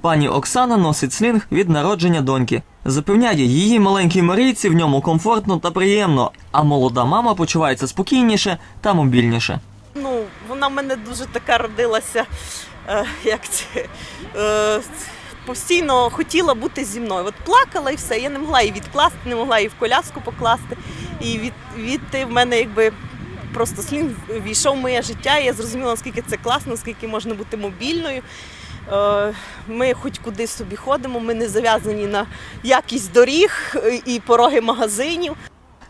Пані Оксана носить слінг від народження доньки. Запевняє, її маленькій Марійці в ньому комфортно та приємно, а молода мама почувається спокійніше та мобільніше. Ну, вона в мене дуже така родилася, е, як це, е, постійно хотіла бути зі мною. От плакала і все. Я не могла її відкласти, не могла її в коляску покласти. І від, відти в мене якби просто слін війшов в моє життя, я зрозуміла, наскільки це класно, наскільки можна бути мобільною. Е, Ми хоч куди собі ходимо, ми не зав'язані на якість доріг е, і пороги магазинів.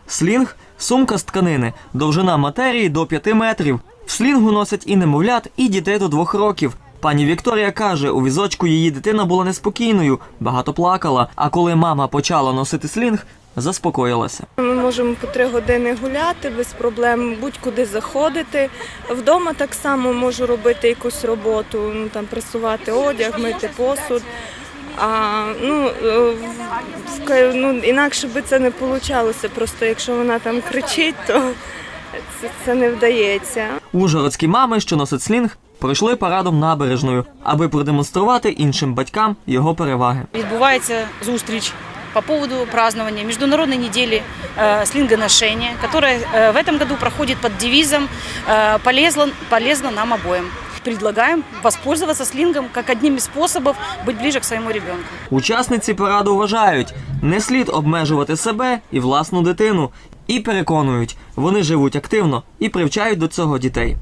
Слінг сумка з тканини, довжина матерії до 5 метрів. В слінгу носять і немовлят, і дітей до 2 років. Пані Вікторія каже, у візочку її дитина була неспокійною, багато плакала. А коли мама почала носити слінг, заспокоїлася. Ми можемо по три години гуляти без проблем, будь-куди заходити. Вдома так само можу робити якусь роботу, ну там пресувати одяг, мити посуд. А ну, е, ну інакше би це не вийшло. Просто якщо вона там кричить, то це, це не вдається. Ужгородські мами, що носять слінг, пройшли парадом набережною, аби продемонструвати іншим батькам його переваги. Відбувається зустріч по поводу празднования Международной недели э, слингоношения, которая э, в этом году проходит под девизом э, «Полезно, «Полезно нам обоим». Предлагаем воспользоваться слингом как одним из способов быть ближе к своему ребенку. Учасниці параду вважають, не слід обмежувати себе і власну дитину, і переконують, вони живуть активно і привчають до цього дітей.